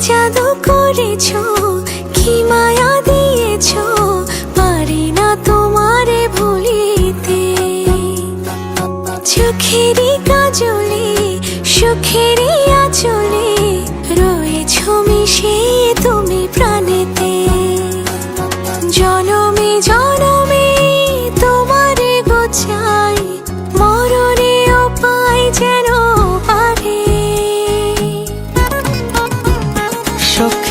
জাদু করেছ কি মায়া দিয়েছ পারি না তোমারে ভুলিতে। চোখেরই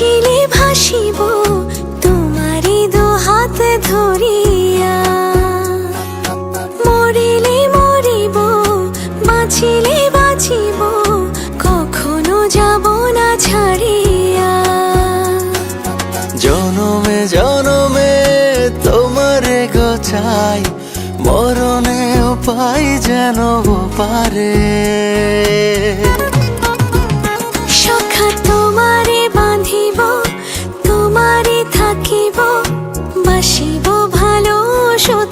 ভাসিলে ভাসিব, তোমারই দু হাত ধরিয়া। মরিলে মরিব, বাঁচিলে বাঁচিব, কখনো যাব না ছাড়িয়া। জনমে জনমে তোমারে গোছাই মরণে পাই যেন পারে।